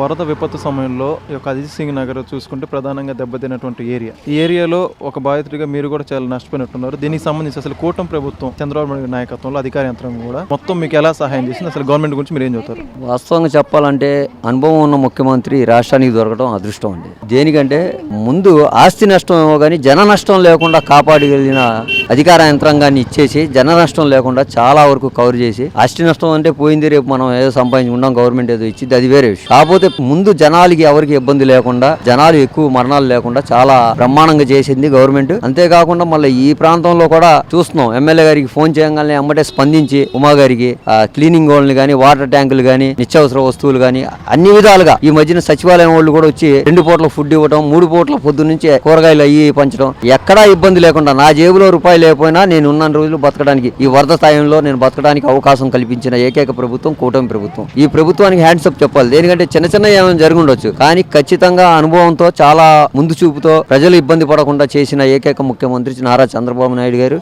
వరద విపత్తు సమయంలో ఈ యొక్క అజిత్ సింగ్ నగర్ చూసుకుంటే ప్రధానంగా దెబ్బతిన్నటువంటి ఏరియా. ఈ ఏరియాలో ఒక బాధితుడిగా మీరు కూడా చాలా నష్టపోయినట్టున్నారు. దీనికి సంబంధించి అసలు కూటమి ప్రభుత్వం చంద్రబాబు నాయుడు నాయకత్వంలో అధికార యంత్రం కూడా మొత్తం మీకు ఎలా సహాయం చేసింది? అసలు గవర్నమెంట్ గురించి మీరు ఏం చెబుతారు? వాస్తవంగా చెప్పాలంటే అనుభవం ఉన్న ముఖ్యమంత్రి రాష్ట్రానికి దొరకడం అదృష్టం అండి. దేనికంటే ముందు ఆస్తి నష్టం ఏమో కానీ జన నష్టం లేకుండా కాపాడగలిగిన అధికార యంత్రాంగాన్ని ఇచ్చేసి జన నష్టం లేకుండా చాలా వరకు కవర్ చేసి ఆస్తి నష్టం అంటే పోయింది రేపు మనం ఏదో సంపాదించుకుంటాం గవర్నమెంట్ ఏదో ఇచ్చింది అది వేరే విషయం. కాకపోతే ముందు జనాలకి ఎవరికి ఇబ్బంది లేకుండా జనాలు ఎక్కువ మరణాలు లేకుండా చాలా బ్రహ్మాండంగా చేసింది గవర్నమెంట్. అంతేకాకుండా మళ్ళీ ఈ ప్రాంతంలో కూడా చూస్తున్నాం. ఎమ్మెల్యే గారికి ఫోన్ చేయగానే అమ్మటే స్పందించి ఉమా గారికి క్లీనింగ్ వాళ్ళని కానీ వాటర్ ట్యాంకులు కానీ నిత్యావసర వస్తువులు కానీ అన్ని విధాలుగా ఈ మధ్యన సచివాలయం వాళ్ళు కూడా వచ్చి రెండు పూట్ల ఫుడ్ ఇవ్వడం మూడు పూట్ల పొద్దు నుంచి కూరగాయలు అయ్యి పంచడం. ఎక్కడా ఇబ్బంది లేకుండా నా జేబులో రూపాయి లేకపోయినా నేను ఉన్న రోజులు బతకడానికి ఈ వరద స్థాయిలో నేను బతకడానికి అవకాశం కల్పించిన ఏకైక ప్రభుత్వం కూటమి ప్రభుత్వం. ఈ ప్రభుత్వానికి హ్యాండ్సప్ చెప్పాలి చెప్పాలి. దేనికంటే చిన్న చిన్న ఏమైనా జరిగి ఉండొచ్చు కానీ ఖచ్చితంగా అనుభవంతో చాలా ముందు చూపుతో ప్రజలు ఇబ్బంది పడకుండా చేసిన ఏకైక ముఖ్యమంత్రి నారా చంద్రబాబు నాయుడు గారు